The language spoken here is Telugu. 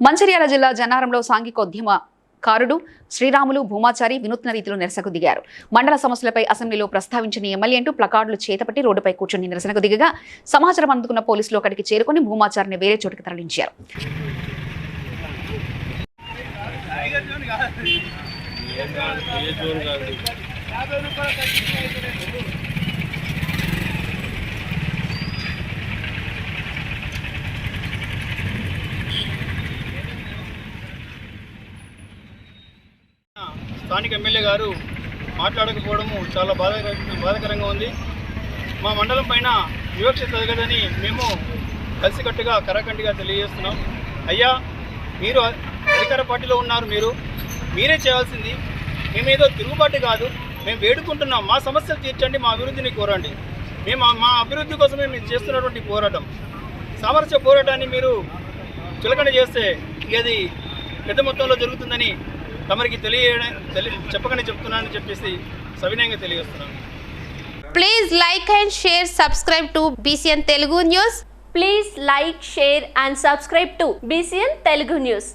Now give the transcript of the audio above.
మంచిర్యాల జిల్లా జన్నారంలో సాంఘికోద్యమ కారుడు శ్రీరాములు భూమాచారి వినూత్న రీతిలో నిరసనకు దిగారు. మండల సమస్యలపై అసెంబ్లీలో ప్రస్తావించిన ఎమ్మెల్యే అంటూ ప్లకార్డులు చేతపట్టి రోడ్డుపై కూర్చొని నిరసనకు దిగగా సమాచారం అందుకున్న పోలీసులు అక్కడికి చేరుకుని భూమాచారిని వేరే చోటుకి తరలించారు. స్థానిక ఎమ్మెల్యే గారు మాట్లాడకపోవడము చాలా బాధాకర బాధాకరంగా ఉంది. మా మండలం పైన వివక్ష తగదని మేము కలిసికట్టుగా కరాఖండిగా తెలియజేస్తున్నాం. అయ్యా మీరు అధికార పార్టీలో ఉన్నారు మీరు. మీరే చేయాల్సింది. మేమేదో తిరుగుబాటు కాదు. మేము వేడుకుంటున్నాం. మా సమస్యలు తీర్చండి మా అభివృద్ధిని కోరండి. మేము మా- అభివృద్ధి కోసమే మేము చేస్తున్నటువంటి పోరాటం. సామరస్య పోరాటాన్ని మీరు చులకన చేస్తే ఇది పెద్ద మొత్తంలో జరుగుతుందని తమరికి తెలియ చెప్పకనే చెప్తున్నానని చెప్పేసి సవినయంగా తెలియజేస్తున్నాను. Please like and share subscribe to BCN Telugu news please like share and subscribe to BCN Telugu news